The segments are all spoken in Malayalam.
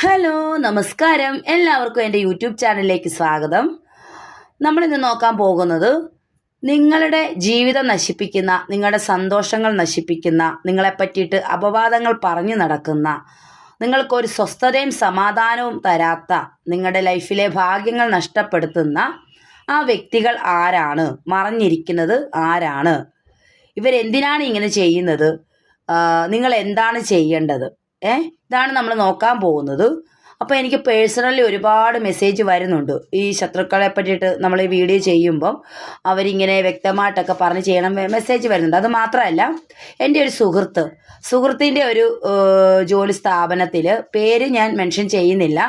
ഹലോ നമസ്കാരം. എല്ലാവർക്കും എന്റെ യൂട്യൂബ് ചാനലിലേക്ക് സ്വാഗതം. നമ്മളിന്ന് നോക്കാൻ പോകുന്നത് നിങ്ങളുടെ ജീവിതം നശിപ്പിക്കുന്ന നിങ്ങളുടെ സന്തോഷങ്ങൾ നശിപ്പിക്കുന്ന നിങ്ങളെ പറ്റിയിട്ട് അപവാദങ്ങൾ പറഞ്ഞു നടക്കുന്ന നിങ്ങൾക്കൊരു സ്വസ്ഥതയും സമാധാനവും തരാത്ത നിങ്ങളുടെ ലൈഫിലെ ഭാഗ്യങ്ങൾ നഷ്ടപ്പെടുത്തുന്ന ആ വ്യക്തികൾ ആരാണ്? മറഞ്ഞിരിക്കുന്നത് ആരാണ്? ഇവരെന്തിനാണ് ഇങ്ങനെ ചെയ്യുന്നത്? നിങ്ങൾ എന്താണ് ചെയ്യേണ്ടത്? ഏ? ഇതാണ് നമ്മൾ നോക്കാൻ പോകുന്നത്. അപ്പോൾ എനിക്ക് പേഴ്സണലി ഒരുപാട് മെസ്സേജ് വരുന്നുണ്ട്. ഈ ശത്രുക്കളെ പറ്റിയിട്ട് നമ്മൾ ഈ വീഡിയോ ചെയ്യുമ്പം അവരിങ്ങനെ വ്യക്തമായിട്ടൊക്കെ പറഞ്ഞ് ചെയ്യണം മെസ്സേജ് വരുന്നുണ്ട്. അത് മാത്രമല്ല എന്റെ ഒരു സുഹൃത്ത് സുഹൃത്തിന്റെ ഒരു ജോലി സ്ഥാപനത്തിൽ പേര് ഞാൻ മെൻഷൻ ചെയ്യുന്നില്ല.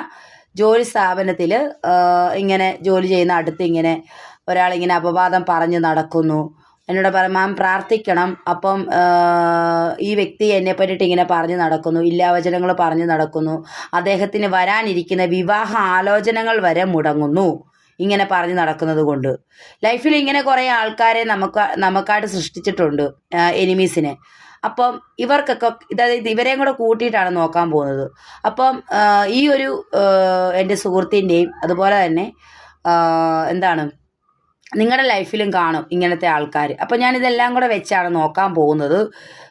ജോലി സ്ഥാപനത്തിൽ ഇങ്ങനെ ജോലി ചെയ്യുന്ന അടുത്ത് ഇങ്ങനെ ഒരാളിങ്ങനെ അപവാദം പറഞ്ഞ് നടക്കുന്നു. എന്നോട് പറ മാം പ്രാർത്ഥിക്കണം. അപ്പം ഈ വ്യക്തി എന്നെ പറ്റിയിട്ട് ഇങ്ങനെ പറഞ്ഞു നടക്കുന്നു. ഇല്ലാവചനങ്ങൾ പറഞ്ഞു നടക്കുന്നു. അദ്ദേഹത്തിന് വരാനിരിക്കുന്ന വിവാഹ ആലോചനകൾ വരെ മുടങ്ങുന്നു. ഇങ്ങനെ പറഞ്ഞു നടക്കുന്നത് കൊണ്ട്. ലൈഫിൽ ഇങ്ങനെ കുറേ ആൾക്കാരെ നമുക്ക് നമുക്കായിട്ട് സൃഷ്ടിച്ചിട്ടുണ്ട് എനിമീസിനെ. അപ്പം ഇവർക്കൊക്കെ അതായത് ഇവരെയും കൂടെ കൂട്ടിയിട്ടാണ് നോക്കാൻ പോകുന്നത്. അപ്പം ഈ ഒരു എന്റെ സുഹൃത്തിന്റെയും അതുപോലെ തന്നെ എന്താണ് നിങ്ങളുടെ ലൈഫിലും കാണും ഇങ്ങനത്തെ ആൾക്കാർ അപ്പോൾ ഞാനിതെല്ലാം കൂടെ വെച്ചാണ് നോക്കാൻ പോകുന്നത്.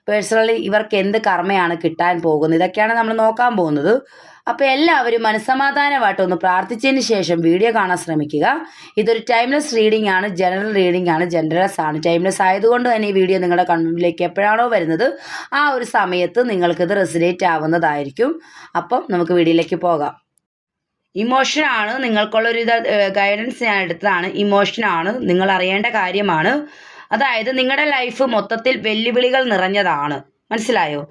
പേഴ്സണലി ഇവർക്ക് എന്ത് കർമ്മയാണ് കിട്ടാൻ പോകുന്നത്? ഇതൊക്കെയാണ് നമ്മൾ നോക്കാൻ പോകുന്നത്. അപ്പോൾ എല്ലാവരും മനസ്സമാധാനമായിട്ട് ഒന്ന് പ്രാർത്ഥിച്ചതിന് ശേഷം വീഡിയോ കാണാൻ ശ്രമിക്കുക. ഇതൊരു ടൈംലെസ് റീഡിംഗ് ആണ് ജനറൽ റീഡിംഗ് ആണ് ജനറലസ് ആണ്. ടൈംലെസ് ആയതുകൊണ്ട് തന്നെ ഈ വീഡിയോ നിങ്ങളുടെ കണ്ണിലേക്ക് എപ്പോഴാണോ വരുന്നത് ആ ഒരു സമയത്ത് നിങ്ങൾക്കിത് റെസിഡേറ്റ് ആവുന്നതായിരിക്കും. അപ്പം നമുക്ക് വീഡിയോയിലേക്ക് പോകാം. ഇമോഷനാണ് നിങ്ങൾക്കുള്ള ഒരു ഗൈഡൻസ് ഞാൻ എടുത്തതാണ്. ഇമോഷൻ ആണ് നിങ്ങൾ അറിയേണ്ട കാര്യമാണ്. അതായത് നിങ്ങളുടെ ലൈഫ് മൊത്തത്തിൽ വെല്ലുവിളികൾ നിറഞ്ഞതാണ്. മനസ്സിലായോ?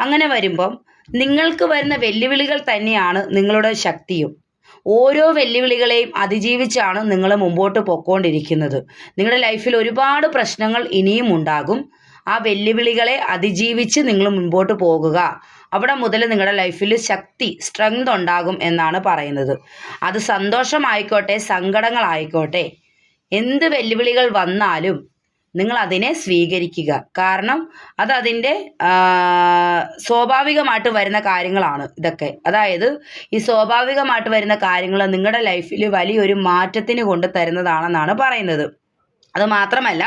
അങ്ങനെ വരുമ്പം നിങ്ങൾക്ക് വരുന്ന വെല്ലുവിളികൾ തന്നെയാണ് നിങ്ങളുടെ ശക്തിയും. ഓരോ വെല്ലുവിളികളെയും അതിജീവിച്ചാണ് നിങ്ങൾ മുമ്പോട്ട് പൊക്കോണ്ടിരിക്കുന്നത്. നിങ്ങളുടെ ലൈഫിൽ ഒരുപാട് പ്രശ്നങ്ങൾ ഇനിയും ഉണ്ടാകും. ആ വെല്ലുവിളികളെ അതിജീവിച്ച് നിങ്ങൾ മുമ്പോട്ട് പോകുക. അവിടെ മുതൽ നിങ്ങളുടെ ലൈഫിൽ ശക്തി സ്ട്രെങ്ത് ഉണ്ടാകും എന്നാണ് പറയുന്നത്. അത് സന്തോഷമായിക്കോട്ടെ സങ്കടങ്ങളായിക്കോട്ടെ. എന്ത് വെല്ലുവിളികൾ വന്നാലും നിങ്ങൾ അതിനെ സ്വീകരിക്കുക. കാരണം അത് അതിന്റെ സ്വാഭാവികമായിട്ട് വരുന്ന കാര്യങ്ങളാണ് ഇതൊക്കെ. അതായത് ഈ സ്വാഭാവികമായിട്ട് വരുന്ന കാര്യങ്ങൾ നിങ്ങളുടെ ലൈഫിൽ വലിയൊരു മാറ്റത്തിന് കൊണ്ട് തരുന്നതാണെന്നാണ് പറയുന്നത്. അത് മാത്രമല്ല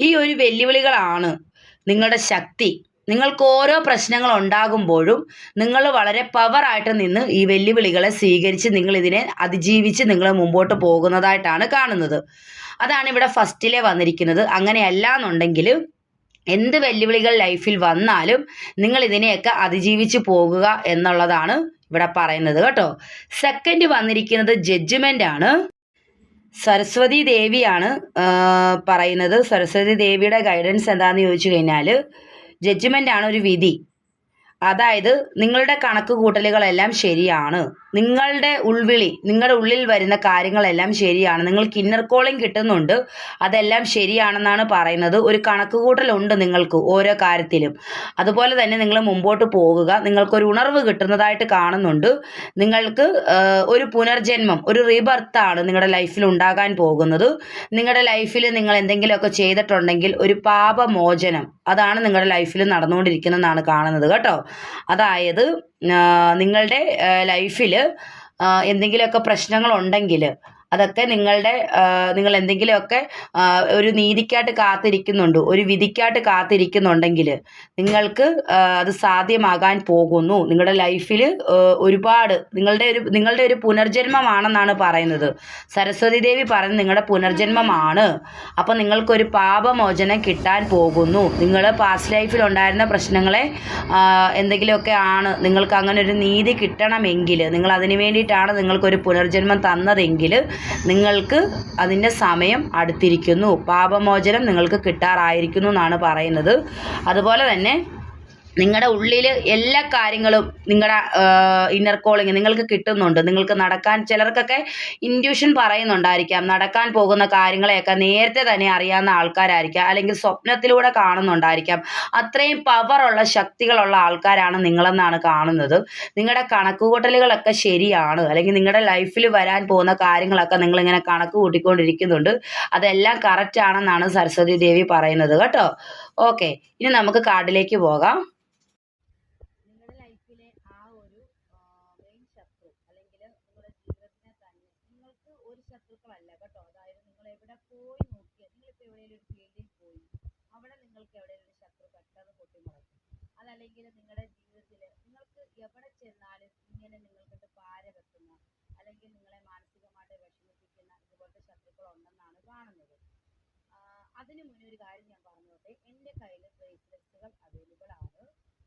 ഈ ഒരു വെല്ലുവിളികളാണ് നിങ്ങളുടെ ശക്തി നിങ്ങൾക്ക് ഓരോ പ്രശ്നങ്ങൾ ഉണ്ടാകുമ്പോഴും നിങ്ങൾ വളരെ പവറായിട്ട് നിന്ന് ഈ വെല്ലുവിളികളെ സ്വീകരിച്ച് നിങ്ങൾ ഇതിനെ അതിജീവിച്ച് നിങ്ങൾ മുമ്പോട്ട് പോകുന്നതായിട്ടാണ് കാണുന്നത്. അതാണ് ഇവിടെ ഫസ്റ്റിലെ വന്നിരിക്കുന്നത്. അങ്ങനെയല്ല എന്നുണ്ടെങ്കിൽ എന്ത് വെല്ലുവിളികൾ ലൈഫിൽ വന്നാലും നിങ്ങൾ ഇതിനെയൊക്കെ അതിജീവിച്ച് പോകുക എന്നുള്ളതാണ് ഇവിടെ പറയുന്നത് കേട്ടോ. സെക്കൻഡ് വന്നിരിക്കുന്നത് ജഡ്ജ്മെന്റ് ആണ്. സരസ്വതി ദേവിയാണ് പറയുന്നത്. സരസ്വതി ദേവിയുടെ ഗൈഡൻസ് എന്താണെന്ന് ചോദിച്ചു കഴിഞ്ഞാൽ ജഡ്ജ്മെന്റ് ആണ് ഒരു വിധി. അതായത് നിങ്ങളുടെ കണക്ക് കൂട്ടലുകളെല്ലാം ശരിയാണ്. നിങ്ങളുടെ ഉൾവിളി നിങ്ങളുടെ ഉള്ളിൽ വരുന്ന കാര്യങ്ങളെല്ലാം ശരിയാണ്. നിങ്ങൾക്ക് ഇന്നർ കോളിംഗ് കിട്ടുന്നുണ്ട്. അതെല്ലാം ശരിയാണെന്നാണ് പറയുന്നത്. ഒരു കണക്ക് കൂട്ടലുണ്ട് നിങ്ങൾക്ക് ഓരോ കാര്യത്തിലും. അതുപോലെ തന്നെ നിങ്ങൾ മുമ്പോട്ട് പോകുക. നിങ്ങൾക്കൊരു ഉണർവ് കിട്ടുന്നതായിട്ട് കാണുന്നുണ്ട്. നിങ്ങൾക്ക് ഒരു പുനർജന്മം ഒരു റീബർത്താണ് നിങ്ങളുടെ ലൈഫിൽ ഉണ്ടാകാൻ പോകുന്നത്. നിങ്ങളുടെ ലൈഫിൽ നിങ്ങൾ എന്തെങ്കിലുമൊക്കെ ചെയ്തിട്ടുണ്ടെങ്കിൽ ഒരു പാപമോചനം. അതാണ് നിങ്ങളുടെ ലൈഫിൽ നടന്നുകൊണ്ടിരിക്കുന്നതെന്നാണ് കാണുന്നത് കേട്ടോ. അതായത് നിങ്ങളുടെ ലൈഫിൽ എന്തെങ്കിലുമൊക്കെ പ്രശ്നങ്ങളുണ്ടെങ്കിൽ അതൊക്കെ നിങ്ങളുടെ നിങ്ങൾ എന്തെങ്കിലുമൊക്കെ ഒരു നീതിക്കായിട്ട് കാത്തിരിക്കുന്നുണ്ട് ഒരു വിധിക്കായിട്ട് കാത്തിരിക്കുന്നുണ്ടെങ്കിൽ നിങ്ങൾക്ക് അത് സാധ്യമാകാൻ പോകുന്നു. നിങ്ങളുടെ ലൈഫിൽ ഒരുപാട് നിങ്ങളുടെ ഒരു നിങ്ങളുടെ ഒരു പുനർജന്മമാണെന്നാണ് പറയുന്നത്. സരസ്വതി ദേവി പറയുന്നത് നിങ്ങളുടെ പുനർജന്മമാണ്. അപ്പോൾ നിങ്ങൾക്കൊരു പാപമോചനം കിട്ടാൻ പോകുന്നു. നിങ്ങൾ പാസ്റ്റ് ലൈഫിൽ ഉണ്ടായിരുന്ന പ്രശ്നങ്ങളെ എന്തെങ്കിലുമൊക്കെ ആണ് നിങ്ങൾക്ക് അങ്ങനെ ഒരു നീതി കിട്ടണമെങ്കിൽ നിങ്ങൾ അതിന് വേണ്ടിയിട്ടാണ് നിങ്ങൾക്കൊരു പുനർജന്മം തന്നതെങ്കിൽ നിങ്ങൾക്ക് അതിന്റെ സമയം അടുത്തിരിക്കുന്നു. പാപമോചനം നിങ്ങൾക്ക് കിട്ടാറായിരിക്കുന്നു എന്നാണ് പറയുന്നത്. അതുപോലെ തന്നെ നിങ്ങളുടെ ഉള്ളിൽ എല്ലാ കാര്യങ്ങളും നിങ്ങളുടെ ഇന്നർ കോളിങ് നിങ്ങൾക്ക് കിട്ടുന്നുണ്ട്. നിങ്ങൾക്ക് നടക്കാൻ ചിലർക്കൊക്കെ ഇൻഡ്യൂഷൻ പറയുന്നുണ്ടായിരിക്കാം. നടക്കാൻ പോകുന്ന കാര്യങ്ങളെയൊക്കെ നേരത്തെ തന്നെ അറിയാവുന്ന ആൾക്കാരായിരിക്കാം. അല്ലെങ്കിൽ സ്വപ്നത്തിലൂടെ കാണുന്നുണ്ടായിരിക്കാം. അത്രയും പവറുള്ള ശക്തികളുള്ള ആൾക്കാരാണ് നിങ്ങളെന്നാണ് കാണുന്നത്. നിങ്ങളുടെ കണക്കുകൂട്ടലുകളൊക്കെ ശരിയാണ്. അല്ലെങ്കിൽ നിങ്ങളുടെ ലൈഫിൽ വരാൻ പോകുന്ന കാര്യങ്ങളൊക്കെ നിങ്ങളിങ്ങനെ കണക്ക് കൂട്ടിക്കൊണ്ടിരിക്കുന്നുണ്ട്. അതെല്ലാം കറക്റ്റ് ആണെന്നാണ് സരസ്വതി ദേവി പറയുന്നത്. കേട്ടോ? ഓക്കെ. ഇനി നമുക്ക് കാർഡിലേക്ക് പോകാം നിങ്ങളുടെ ലൈഫിലെ ആ ഒരു മെയിൻ ശത്രു അല്ലെങ്കിൽ നിങ്ങളുടെ ജീവിതത്തിനെ തന്നെ നിങ്ങൾക്ക് ഒരു ശത്രുക്കളല്ല കേട്ടോ അതായത് നിങ്ങൾ എവിടെ പോയി നോക്കിയാൽ നിങ്ങളിപ്പോൾ എവിടെയെങ്കിലും ഒരു ഫീൽഡിൽ പോയി അവിടെ നിങ്ങൾക്ക് എവിടെയെങ്കിലും ഒരു ശത്രു പെട്ടെന്ന് പൊട്ടിമുളയ്ക്കും അതല്ലെങ്കിൽ നിങ്ങളുടെ ജീവിതത്തിൽ നിങ്ങൾക്ക് എവിടെ ചെന്നാലും ഇങ്ങനെ നിങ്ങൾക്കിട്ട് പാര വെക്കുന്ന അല്ലെങ്കിൽ നിങ്ങളെ മാനസികമായിട്ട് വിഷമിപ്പിക്കുന്ന ഇതുപോലത്തെ ശത്രുക്കൾ ഉണ്ടെന്നാണ് കാണുന്നത് ആ, അതിനു മുന്നേ ഒരു കാര്യം ഞാൻ പറഞ്ഞോട്ടെ? എന്റെ കയ്യിൽ ബ്രേസ്ലെറ്റ്സുകൾ അവൈലബിൾ ആണ്.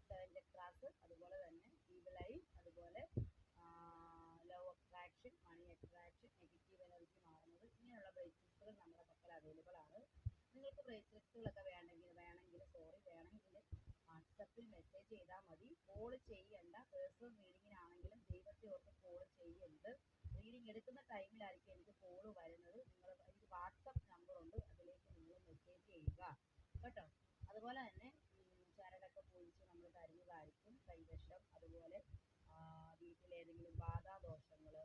സെവന്റെ ക്ലാസ് അതുപോലെ തന്നെ ഈവിളൈ അതുപോലെ law attraction money attraction negative energy മാറുന്നത് ഇങ്ങനെയുള്ള ബ്രേസ്ലെറ്റ്സുകൾ നമ്മുടെ പക്കൽ അവൈലബിൾ ആണ്. നിങ്ങൾക്ക് ബ്രേസ്ലെറ്റ്സുകളൊക്കെ വേണമെങ്കിൽ വേണമെങ്കിൽ സോറി വേണമെങ്കിൽ വാട്സപ്പിൽ മെസ്സേജ് ചെയ്താൽ മതി. കോൾ ചെയ്യണ്ട. പേഴ്സണൽ റീഡിങ്ങിനാണെങ്കിലും ദൈവത്തെ ഓർത്ത് കോൾ ചെയ്യരുത്. റീഡിങ് എടുക്കുന്ന ടൈമിലായിരിക്കും എനിക്ക് കോൾ വരുന്നത്. നിങ്ങൾ എനിക്ക് വാട്സപ്പ് നമ്പർ ഉണ്ട് അതിലേക്ക് നിങ്ങൾ മെസ്സേജ് ചെയ്യുക. കേട്ടോ? അതുപോലെ തന്നെ ചരടൊക്കെ പൊളിച്ച് നമ്മൾ തരുന്നതായിരിക്കും കൈവശം. അതുപോലെ വീട്ടിലേതെങ്കിലും ബാധാദോഷങ്ങൾ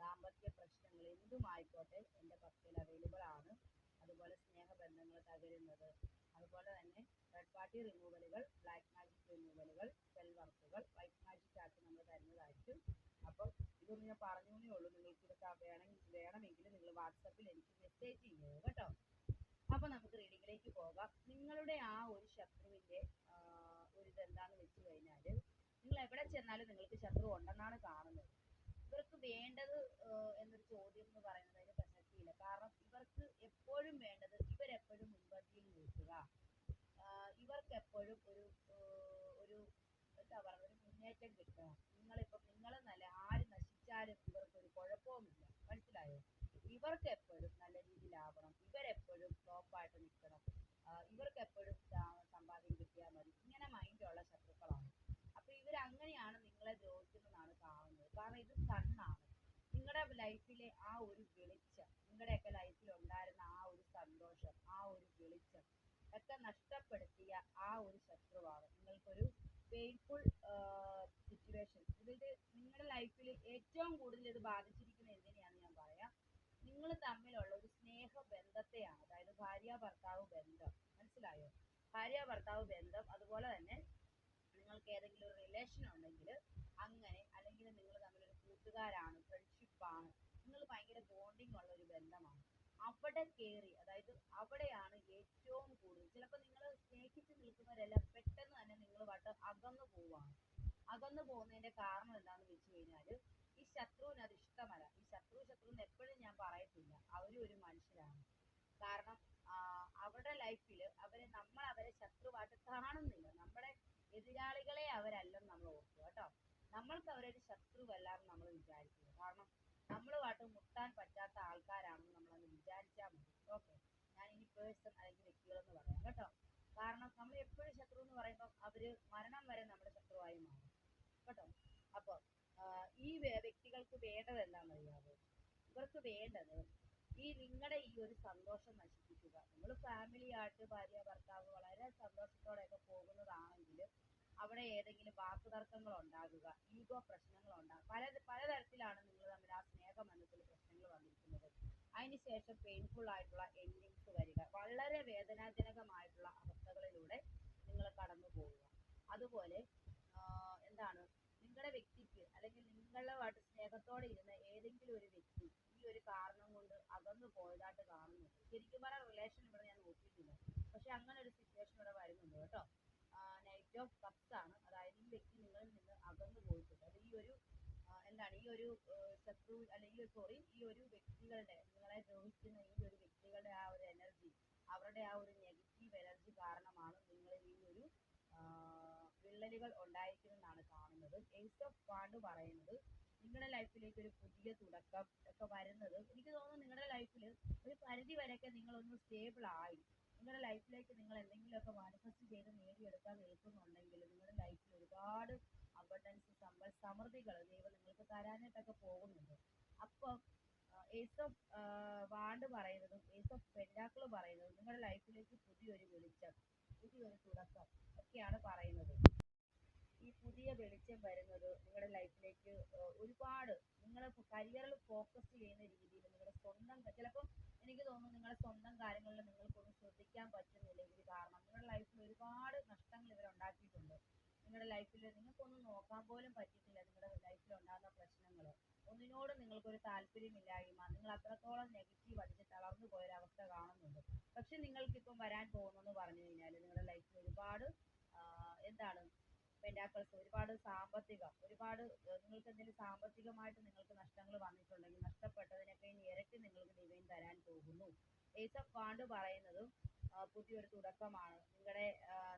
ദാമ്പത്യ പ്രശ്നങ്ങൾ എന്തുമായിക്കോട്ടെ എന്റെ പക്കൽ അവൈലബിൾ ആണ്. അതുപോലെ സ്നേഹബന്ധങ്ങൾ തകരുന്നത്. അതുപോലെ തന്നെ തേർഡ് പാർട്ടി റിമൂവലുകൾ ബ്ലാക്ക് മാജിക് റിമൂവലുകൾ സെൽ വർക്കുകൾ വൈറ്റ് മാജിക് ആക്കി നമ്മൾ തരുന്നതായിരിക്കും. അപ്പോൾ ഇതൊന്നും ഞാൻ പറഞ്ഞേ ഉള്ളൂ. നിങ്ങൾക്ക് ഇതൊക്കെ വേണമെങ്കിൽ വേണമെങ്കിൽ നിങ്ങൾ വാട്സപ്പിൽ എനിക്ക് മെസ്സേജ് ചെയ്യുക കേട്ടോ? അപ്പോൾ നമുക്ക് റീഡിങ്ങിലേക്ക് പോകാം. നിങ്ങളുടെ ആ ഒരു ശത്രുവിന്റെ ഒരു ഇതെന്താണെന്ന് വെച്ച് കഴിഞ്ഞാൽ നിങ്ങൾ എവിടെ ചെന്നാലും നിങ്ങൾക്ക് ശത്രു ഉണ്ടെന്നാണ് കാണുന്നത്. ഇവർക്ക് വേണ്ടത് എന്നൊരു ചോദ്യം എന്ന് പറയുന്നത് അതിന് പ്രസക്തിയില്ല. കാരണം ഇവർക്ക് എപ്പോഴും വേണ്ടത് ഇവരെപ്പോഴും മുൻപന്തിയിൽ നിൽക്കുക. ഇവർക്ക് എപ്പോഴും ഒരു ഒരു എന്താ പറയുക ഒരു മുന്നേറ്റം കിട്ടണം. നിങ്ങളിപ്പം നിങ്ങളെന്നല്ല ആര് നശിച്ചാലും ഇവർക്കൊരു കുഴപ്പവുമില്ല. മനസ്സിലായോ? ഇവർക്ക് എപ്പോഴും നല്ല രീതിയിലാവണം. ഇവരെപ്പോഴും ടോപ്പായിട്ട് നിൽക്കണം. ഇവർക്ക് എപ്പോഴും സമ്പാദ്യം കിട്ടിയാൽ മതി. ഇങ്ങനെ മൈൻഡുള്ള ശത്രുക്കളാണ്. അപ്പൊ ഇവരങ്ങനെയാണ് നിങ്ങളെ ദ്രോഹിക്കുന്നതാണ് കാണുന്നത്. കാരണം ഇത് സണ്ണാണ് നിങ്ങളുടെ ലൈഫിലെ ആ ഒരു വെളിച്ചം നിങ്ങളുടെയൊക്കെ ലൈഫിൽ ഉണ്ടായിരുന്ന ആ ഒരു സന്തോഷം ആ ഒരു വെളിച്ചം ഒക്കെ നഷ്ടപ്പെടുത്തിയ ആ ഒരു ശത്രുവാണ്. നിങ്ങൾക്കൊരു പെയിൻഫുൾ സിറ്റുവേഷൻ ഇതിൽ നിങ്ങളുടെ ലൈഫിൽ ഏറ്റവും കൂടുതൽ ഇത് ബാധിച്ചിരിക്കുന്നത് നിങ്ങൾ തമ്മിലുള്ള ഒരു സ്നേഹ ബന്ധത്തെയാണ് അതായത് ഭാര്യ ഭർത്താവ് ബന്ധം. മനസ്സിലായോ? ഭാര്യ ഭർത്താവ് ബന്ധം അതുപോലെ തന്നെ നിങ്ങൾക്ക് ഏതെങ്കിലും ഒരു റിലേഷൻ ഉണ്ടെങ്കിൽ അങ്ങനെ അല്ലെങ്കിൽ നിങ്ങൾ തമ്മിലൊരു കൂട്ടുകാരാണ് ഫ്രണ്ട്ഷിപ്പാണ് നിങ്ങൾ ഭയങ്കര ബോണ്ടിങ് ഉള്ള ഒരു ബന്ധമാണ്. അവിടെ കയറി അതായത് അവിടെയാണ് ഏറ്റവും കൂടുതൽ ചിലപ്പോൾ നിങ്ങൾ സ്നേഹിച്ച് നിൽക്കുന്നവരെല്ലാം പെട്ടെന്ന് തന്നെ നിങ്ങൾ അകന്നു പോവാണ്. അകന്നു പോകുന്നതിന്റെ കാരണം എന്താണെന്ന് വെച്ച് കഴിഞ്ഞാൽ ശത്രുവിന് അത് ഇഷ്ടമല്ല. ഈ ശത്രു ശത്രു എന്ന് എപ്പോഴും ഞാൻ പറയത്തില്ല. അവരും ഒരു മനുഷ്യരാണ്. കാരണം അവരുടെ ലൈഫിൽ അവരെ നമ്മൾ അവരെ ശത്രുവായിട്ട് കാണുന്നില്ല. നമ്മുടെ എതിരാളികളെ അവരല്ലെന്ന് നമ്മൾ ഓർക്കുക കേട്ടോ. നമ്മൾക്ക് അവരൊരു ശത്രുവല്ലാന്ന് നമ്മൾ വിചാരിക്കുക കാരണം നമ്മളുമായിട്ട് മുട്ടാൻ പറ്റാത്ത ആൾക്കാരാണെന്ന് നമ്മളൊന്ന് വിചാരിച്ചാൽ മതി. ഓക്കെ. ഞാൻ ഇനി പേഴ്സൺ അല്ലെങ്കിൽ വ്യക്തികളെന്ന് പറയാം കേട്ടോ. കാരണം നമ്മൾ എപ്പോഴും ശത്രു എന്ന് പറയുമ്പോൾ അവർ മരണം വരെ നമ്മുടെ ശത്രുവായി മാറും. കേട്ടോ. അപ്പോൾ ഈ വ്യക്തികൾക്ക് വേണ്ടത് എന്താണെന്ന് അറിയാമോ ഇവർക്ക് വേണ്ടത് ഈ നിങ്ങളുടെ ഈ ഒരു സന്തോഷം നശിപ്പിക്കുക. നിങ്ങൾ ഫാമിലി ആയിട്ട് ഭാര്യ ഭർത്താവ് വളരെ സന്തോഷത്തോടെയൊക്കെ പോകുന്നതാണെങ്കിൽ അവിടെ ഏതെങ്കിലും വാക്കുതർക്കങ്ങൾ ഉണ്ടാകുക ഈഗോ പ്രശ്നങ്ങൾ ഉണ്ടാകുക പല പലതരത്തിലാണ് നിങ്ങൾ തമ്മിൽ ആ സ്നേഹ മനസ്സിൽ പ്രശ്നങ്ങൾ വന്നിരിക്കുന്നത് അതിനുശേഷം പെയിൻഫുൾ ആയിട്ടുള്ള എൻഡിങ്സ് വരിക വളരെ വേദനാജനകമായിട്ടുള്ള അവസ്ഥകളിലൂടെ നിങ്ങൾ കടന്നു പോവുക അതുപോലെ എന്താണ് നിങ്ങളുടെ വ്യക്തിക്ക് അല്ലെങ്കിൽ നിങ്ങളുമായിട്ട് സ്നേഹത്തോടെ ഇരുന്ന ഏതെങ്കിലും ഒരു വ്യക്തി ഈ ഒരു കാരണം കൊണ്ട് അകന്നു പോയതായിട്ട് കാണുന്നുണ്ട്. ശരിക്കും പറഞ്ഞ റിലേഷൻ ഇവിടെ ഞാൻ നോക്കിയിട്ടില്ല. പക്ഷെ അങ്ങനെ ഒരു സിറ്റുവേഷൻ ഇവിടെ വരുന്നുണ്ട് കേട്ടോ. നൈറ്റ് ഓഫ് കപ്സ് ആണ്. അതായത് ഈ വ്യക്തി നിങ്ങളിൽ നിന്ന് അകന്നു പോയിട്ടുണ്ട്. അത് ഈ ഒരു എന്താണ് ഈ ഒരു ശത്രു അല്ലെങ്കിൽ സോറി ഈ ഒരു വ്യക്തികളുടെ നിങ്ങളെ ദ്രോഹിക്കുന്ന ഈ ഒരു വ്യക്തികളുടെ ആ ഒരു എനർജി അവരുടെ ആ ഒരു നെഗറ്റീവ് എനർജി കാരണമാണ് നിങ്ങളിൽ ഈ ഒരു വിള്ളലുകൾ ഉണ്ടായിരിക്കുന്നതെന്നാണ് കാണുന്നത്. ഏസ് ഓഫ് വാണ്ട് പറയുന്നത് നിങ്ങളുടെ ലൈഫിലേക്ക് ഒരു പുതിയ തുടക്കം ഒക്കെ വരുന്നത്. എനിക്ക് തോന്നുന്നു നിങ്ങളുടെ ലൈഫിൽ ഒരു പരിധി വരെയൊക്കെ നിങ്ങളൊന്ന് സ്റ്റേബിൾ ആയി. നിങ്ങളുടെ ലൈഫിലേക്ക് നിങ്ങൾ എന്തെങ്കിലുമൊക്കെ മാനിഫെസ്റ്റ് ചെയ്ത് നേടിയെടുക്കാൻ നിൽക്കുന്നുണ്ടെങ്കിൽ നിങ്ങളുടെ ലൈഫിൽ ഒരുപാട് അബണ്ടൻസ് സമ്പൽ സമൃദ്ധികൾ ദൈവം നിങ്ങൾക്ക് തരാനായിട്ടൊക്കെ പോകുന്നുണ്ട്. അപ്പം ഏസ് ഓഫ് വാണ്ട് പറയുന്നതും ഏസ് ഓഫ് പെൻഡാക്കിൾ പറയുന്നതും നിങ്ങളുടെ ലൈഫിലേക്ക് പുതിയൊരു വെളിച്ചം പുതിയൊരു തുടക്കം ഒക്കെയാണ് പറയുന്നത്. ഈ പുതിയ വെളിച്ചം വരുന്നത് നിങ്ങളുടെ ലൈഫിലേക്ക് ഒരുപാട് നിങ്ങളെ കരിയറിൽ ഫോക്കസ് ചെയ്യുന്ന രീതിയിൽ നിങ്ങളുടെ സ്വന്തം ചിലപ്പം എനിക്ക് തോന്നുന്നു നിങ്ങളുടെ സ്വന്തം കാര്യങ്ങളിൽ നിങ്ങൾക്കൊന്നും ശ്രദ്ധിക്കാൻ പറ്റുന്നില്ലെങ്കിൽ കാരണം. നിങ്ങളുടെ ലൈഫിൽ ഒരുപാട് നഷ്ടങ്ങൾ ഇവർ ഉണ്ടാക്കിയിട്ടുണ്ട്. നിങ്ങളുടെ ലൈഫിൽ നിങ്ങൾക്കൊന്നും നോക്കാൻ പോലും പറ്റിയിട്ടില്ല നിങ്ങളുടെ ലൈഫിൽ ഉണ്ടാകുന്ന പ്രശ്നങ്ങൾ. നിങ്ങൾക്ക് നിങ്ങൾക്കൊരു താല്പര്യമില്ലായ്മ നിങ്ങൾ അത്രത്തോളം നെഗറ്റീവ് അടിച്ച് തളർന്നു പോയൊരവസ്ഥ കാണുന്നുണ്ട്. പക്ഷെ നിങ്ങൾക്ക് വരാൻ വരാൻ പോകുന്നെന്ന് പറഞ്ഞു കഴിഞ്ഞാൽ നിങ്ങളുടെ ലൈഫിൽ ഒരുപാട് എന്താണ് പെൻഡാക്കൾസ് ഒരുപാട് സാമ്പത്തികം ഒരുപാട് നിങ്ങൾക്ക് എന്തെങ്കിലും സാമ്പത്തികമായിട്ട് നിങ്ങൾക്ക് നഷ്ടങ്ങൾ വന്നിട്ടുണ്ടെങ്കിൽ നഷ്ടപ്പെട്ടതിനൊക്കെ ഇനി ഇരട്ടി നിങ്ങൾക്ക് ഡിവൈൻ തരാൻ പോകുന്നു. ഏസ് ഓഫ് പറയുന്നത് ആ, പുതിയൊരു തുടക്കമാണ്. നിങ്ങളുടെ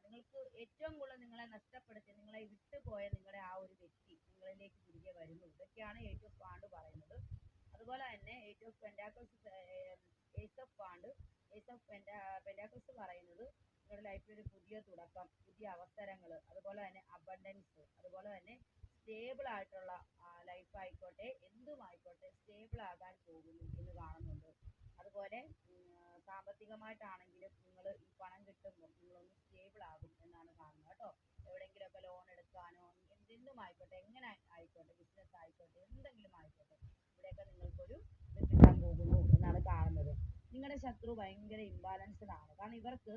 നിങ്ങൾക്ക് ഏറ്റവും കൂടുതൽ നിങ്ങളെ നഷ്ടപ്പെടുത്തി നിങ്ങളെ വിട്ടുപോയ നിങ്ങളുടെ ആ ഒരു വ്യക്തി നിങ്ങളിലേക്ക് തിരികെ വരുന്നു. ഇതൊക്കെയാണ് ഏറ്റ് ഓഫ് പറയുന്നത്. അതുപോലെ തന്നെ eight of pentacles ace of wand ace of penta pentacles പറയുന്നത് നിങ്ങളുടെ ലൈഫിൽ ഒരു പുതിയ തുടക്കം പുതിയ അവസരങ്ങൾ അതുപോലെ തന്നെ അബണ്ടൻസ് അതുപോലെ തന്നെ സ്റ്റേബിൾ ആയിട്ടുള്ള ലൈഫ് ആയിക്കോട്ടെ എന്തും ആയിക്കോട്ടെ സ്റ്റേബിൾ ആകാൻ പോകുന്നു എന്ന് കാണുന്നുണ്ട്. അതുപോലെ സാമ്പത്തികമായിട്ടാണെങ്കിലും നിങ്ങൾ ഈ പണം കിട്ടുമ്പോൾ നിങ്ങളൊന്ന് സ്റ്റേബിൾ ആകും എന്നാണ് കാണുന്നത് കേട്ടോ. എവിടെയെങ്കിലുമൊക്കെ ലോൺ എടുക്കാനോ എന്തെങ്കിലും ആയിക്കോട്ടെ എങ്ങനെ ആയിക്കോട്ടെ ബിസിനസ് ആയിക്കോട്ടെ എന്തെങ്കിലും ആയിക്കോട്ടെ ഇവിടെയൊക്കെ നിങ്ങൾക്കൊരു ഇത് കിട്ടാൻ പോകുന്നു എന്നാണ് കാണുന്നത്. നിങ്ങളുടെ ശത്രു ഭയങ്കര ഇംബാലൻസ്ഡ് ആണ് കാരണം ഇവർക്ക്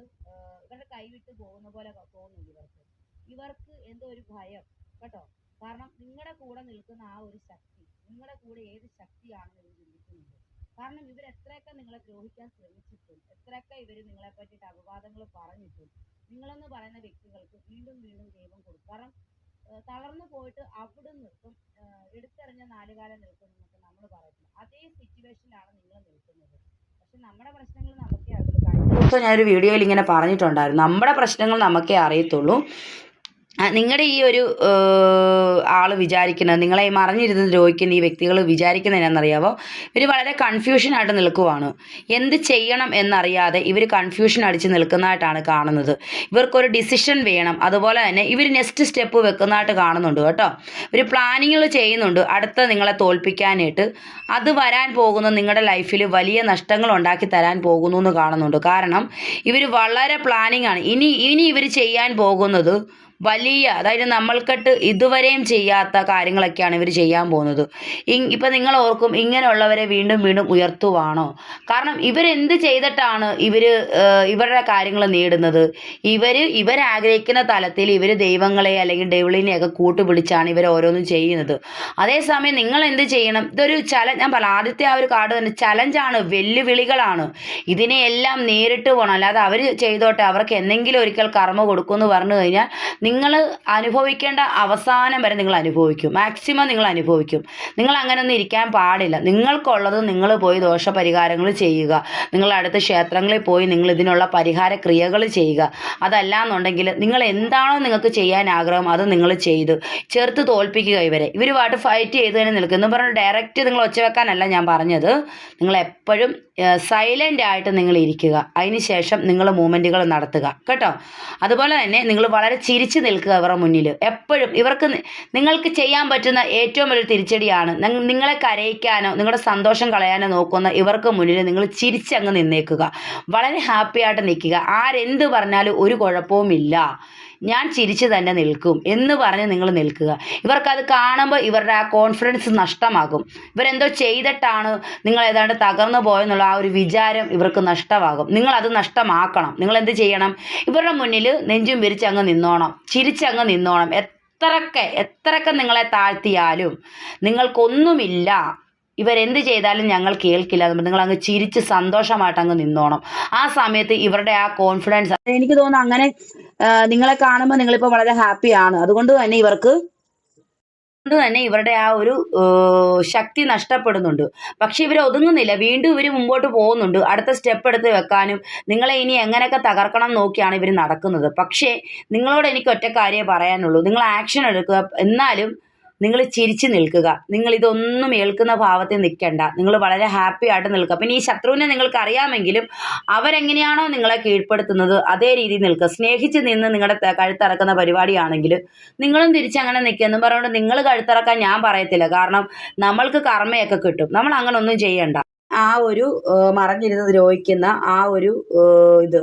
ഇവരുടെ കൈവിട്ട് പോകുന്ന പോലെ തോന്നുന്നു ഇവർക്ക്. ഇവർക്ക് എന്തോ ഒരു ഭയം കേട്ടോ? കാരണം നിങ്ങളുടെ കൂടെ നിൽക്കുന്ന ആ ഒരു ശക്തി നിങ്ങളുടെ കൂടെ ഏത് ശക്തിയാണെന്ന് ഇവർ ചിന്തിക്കുന്നുണ്ട്. കാരണം ഇവർ എത്രയൊക്കെ നിങ്ങളെ ദ്രോഹിക്കാൻ ശ്രമിച്ചിട്ടും എത്രയൊക്കെ ഇവർ നിങ്ങളെ പറ്റിയിട്ട് അപവാദങ്ങൾ പറഞ്ഞിട്ടും നിങ്ങളെന്ന് പറയുന്ന വ്യക്തികൾക്ക് വീണ്ടും വീണ്ടും ദൈവം കൊടുക്കും. കാരണം തളർന്നു പോയിട്ട് ഇപ്പം ആഹ് എടുത്തെറിഞ്ഞ നാലുകാലം നിൽക്കും എന്നൊക്കെ നമ്മൾ പറയുന്നത് അതേ സിറ്റുവേഷനിലാണ് നിങ്ങൾ നിൽക്കുന്നത്. ദിവസം ഞാനൊരു വീഡിയോയിൽ ഇങ്ങനെ പറഞ്ഞിട്ടുണ്ടായിരുന്നു. നമ്മുടെ പ്രശ്നങ്ങൾ നമുക്കേ അറിയത്തുള്ളൂ. നിങ്ങളുടെ ഈ ഒരു ആൾ വിചാരിക്കുന്നത് നിങ്ങളെ മറിഞ്ഞിരുന്ന് ദ്രോഹിക്കുന്ന ഈ വ്യക്തികൾ വിചാരിക്കുന്നത് എന്നാണെന്നറിയാവോ ഇവർ വളരെ കൺഫ്യൂഷനായിട്ട് നിൽക്കുവാണ്. എന്ത് ചെയ്യണം എന്നറിയാതെ ഇവർ കൺഫ്യൂഷൻ അടിച്ച് നിൽക്കുന്നതായിട്ടാണ് കാണുന്നത്. ഇവർക്കൊരു ഡിസിഷൻ വേണം. അതുപോലെ തന്നെ ഇവർ നെക്സ്റ്റ് സ്റ്റെപ്പ് വെക്കുന്നതായിട്ട് കാണുന്നുണ്ട് കേട്ടോ. ഇവർ പ്ലാനിങ്ങൾ ചെയ്യുന്നുണ്ട്. അടുത്ത നിങ്ങളെ തോൽപ്പിക്കാനായിട്ട്. അത് വരാൻ പോകുന്ന നിങ്ങളുടെ ലൈഫിൽ വലിയ നഷ്ടങ്ങൾ ഉണ്ടാക്കി തരാൻ പോകുന്നു എന്ന് കാണുന്നുണ്ട്. കാരണം ഇവർ വളരെ പ്ലാനിങ് ആണ്. ഇനി ഇനി ഇവർ ചെയ്യാൻ പോകുന്നത് വലിയ അതായത് നമ്മൾക്കിട്ട് ഇതുവരെയും ചെയ്യാത്ത കാര്യങ്ങളൊക്കെയാണ് ഇവർ ചെയ്യാൻ പോകുന്നത്. ഇപ്പം നിങ്ങൾ ഓർക്കും ഇങ്ങനെയുള്ളവരെ വീണ്ടും വീണ്ടും ഉയർത്തുവാണോ? കാരണം ഇവരെന്ത് ചെയ്തിട്ടാണ് ഇവർ ഇവരുടെ കാര്യങ്ങൾ നേടുന്നത്? ഇവർ ഇവരാഗ്രഹിക്കുന്ന തലത്തിൽ ഇവർ ദൈവങ്ങളെ അല്ലെങ്കിൽ ഡെവിളിനെയൊക്കെ കൂട്ടുപിടിച്ചാണ് ഇവർ ഓരോന്നും ചെയ്യുന്നത്. അതേസമയം നിങ്ങൾ എന്ത് ചെയ്യണം? ഇതൊരു ചല ഞാൻ പറയാം ആദ്യത്തെ ആ ഒരു കാർഡ് തന്നെ ചലഞ്ചാണ് വെല്ലുവിളികളാണ്. ഇതിനെയെല്ലാം നേരിട്ട് പോകണം. അല്ലാതെ അവർ ചെയ്തോട്ടെ അവർക്ക് എന്തെങ്കിലും ഒരിക്കൽ കർമ്മ കൊടുക്കുമെന്ന് പറഞ്ഞു കഴിഞ്ഞാൽ നിങ്ങൾ അനുഭവിക്കേണ്ട അവസാനം വരെ നിങ്ങൾ അനുഭവിക്കും. മാക്സിമം നിങ്ങൾ അനുഭവിക്കും. നിങ്ങൾ അങ്ങനെയൊന്നും ഇരിക്കാൻ പാടില്ല. നിങ്ങൾക്കുള്ളത് നിങ്ങൾ പോയി ദോഷപരിഹാരങ്ങൾ ചെയ്യുക. നിങ്ങൾ അടുത്ത ക്ഷേത്രങ്ങളിൽ പോയി നിങ്ങൾ ഇതിനുള്ള പരിഹാര ക്രിയകൾ ചെയ്യുക. അതല്ല എന്നുണ്ടെങ്കിൽ നിങ്ങൾ എന്താണോ നിങ്ങൾക്ക് ചെയ്യാൻ ആഗ്രഹം അത് നിങ്ങൾ ചെയ്ത് ചെറുത്ത് തോൽപ്പിക്കുക ഇവരെ. ഇവരുമായിട്ട് ഫൈറ്റ് ചെയ്ത് തന്നെ നിൽക്കും എന്ന് പറഞ്ഞാൽ ഡയറക്റ്റ് നിങ്ങൾ ഒച്ച വെക്കാനല്ല ഞാൻ പറഞ്ഞത്. നിങ്ങൾ എപ്പോഴും സൈലന്റ് ആയിട്ട് നിങ്ങൾ ഇരിക്കുക. അതിന് ശേഷം നിങ്ങൾ മൂവ്മെന്റുകൾ നടത്തുക. കേട്ടോ? അതുപോലെ തന്നെ നിങ്ങൾ വളരെ ചിരിച്ചു നിൽക്കുക ഇവരുടെ മുന്നിൽ. എപ്പോഴും ഇവർക്ക് നിങ്ങൾക്ക് ചെയ്യാൻ പറ്റുന്ന ഏറ്റവും വലിയ തിരിച്ചടിയാണ്. നിങ്ങളെ കരയിക്കാനോ നിങ്ങളുടെ സന്തോഷം കളയാനോ നോക്കുന്ന ഇവർക്ക് മുന്നിൽ നിങ്ങൾ ചിരിച്ചങ്ങ് നിന്നേക്കുക. വളരെ ഹാപ്പി ആയിട്ട് നിൽക്കുക. ആരെന്ത് പറഞ്ഞാലും ഒരു കുഴപ്പവുമില്ല. ഞാൻ ചിരിച്ചു തന്നെ നിൽക്കും എന്ന് പറഞ്ഞ് നിങ്ങൾ നിൽക്കുക. ഇവർക്കത് കാണുമ്പോൾ ഇവരുടെ ആ കോൺഫിഡൻസ് നഷ്ടമാകും. ഇവരെന്തോ ചെയ്തിട്ടാണ് നിങ്ങൾ ഏതാണ്ട് തകർന്നു പോയെന്നുള്ള ആ ഒരു വിചാരം ഇവർക്ക് നഷ്ടമാകും. നിങ്ങൾ അത് നഷ്ടമാക്കണം. നിങ്ങൾ എന്ത് ചെയ്യണം? ഇവരുടെ മുന്നിൽ നെഞ്ചും വിരിച്ച് അങ്ങ് നിന്നോണം. ചിരിച്ചങ്ങ് നിന്നോണം. എത്രയൊക്കെ എത്രയൊക്കെ നിങ്ങളെ താഴ്ത്തിയാലും നിങ്ങൾക്കൊന്നുമില്ല. ഇവരെന്ത് ചെയ്താലും ഞങ്ങൾ കേൾക്കില്ല. നിങ്ങൾ അങ്ങ് ചിരിച്ച് സന്തോഷമായിട്ട് അങ്ങ് നിന്നോണം. ആ സമയത്ത് ഇവരുടെ ആ കോൺഫിഡൻസ് എനിക്ക് തോന്നുന്നു അങ്ങനെ നിങ്ങളെ കാണുമ്പോൾ നിങ്ങളിപ്പോൾ വളരെ ഹാപ്പിയാണ് അതുകൊണ്ട് തന്നെ ഇവർക്ക് കൊണ്ട് തന്നെ ഇവരുടെ ആ ഒരു ശക്തി നഷ്ടപ്പെടുന്നുണ്ട്. പക്ഷെ ഇവർ ഒതുങ്ങുന്നില്ല. വീണ്ടും ഇവർ മുമ്പോട്ട് പോകുന്നുണ്ട്. അടുത്ത സ്റ്റെപ്പ് എടുത്ത് വെക്കാനും നിങ്ങളെ ഇനി എങ്ങനെയൊക്കെ തകർക്കണം നോക്കിയാണ് ഇവർ നടക്കുന്നത്. പക്ഷേ നിങ്ങളോട് എനിക്ക് ഒറ്റ കാര്യമേ പറയാനുള്ളൂ. നിങ്ങൾ ആക്ഷൻ എടുക്കുക. എന്നാലും നിങ്ങൾ ചിരിച്ചു നിൽക്കുക. നിങ്ങൾ ഇതൊന്നും ഏൽക്കുന്ന ഭാവത്തിൽ നിൽക്കണ്ട. നിങ്ങൾ വളരെ ഹാപ്പി ആയിട്ട് നിൽക്കുക. പിന്നെ ഈ ശത്രുവിനെ നിങ്ങൾക്ക് അറിയാമെങ്കിലും അവരെങ്ങനെയാണോ നിങ്ങളെ കീഴ്പ്പെടുത്തുന്നത് അതേ രീതിയിൽ നിൽക്കുക. സ്നേഹിച്ച് നിന്ന് നിങ്ങളുടെ കഴുത്തിറക്കുന്ന പരിപാടിയാണെങ്കിൽ നിങ്ങളും തിരിച്ചങ്ങനെ നിൽക്കുമെന്ന് പറഞ്ഞുകൊണ്ട് നിങ്ങൾ കഴുത്തിറക്കാൻ ഞാൻ പറയത്തില്ല. കാരണം നമ്മൾക്ക് കർമ്മയൊക്കെ കിട്ടും. നമ്മൾ അങ്ങനെ ഒന്നും ചെയ്യണ്ട. ആ ഒരു മറഞ്ഞിരുന്ന് ദ്രോഹിക്കുന്ന ആ ഒരു ഇത്.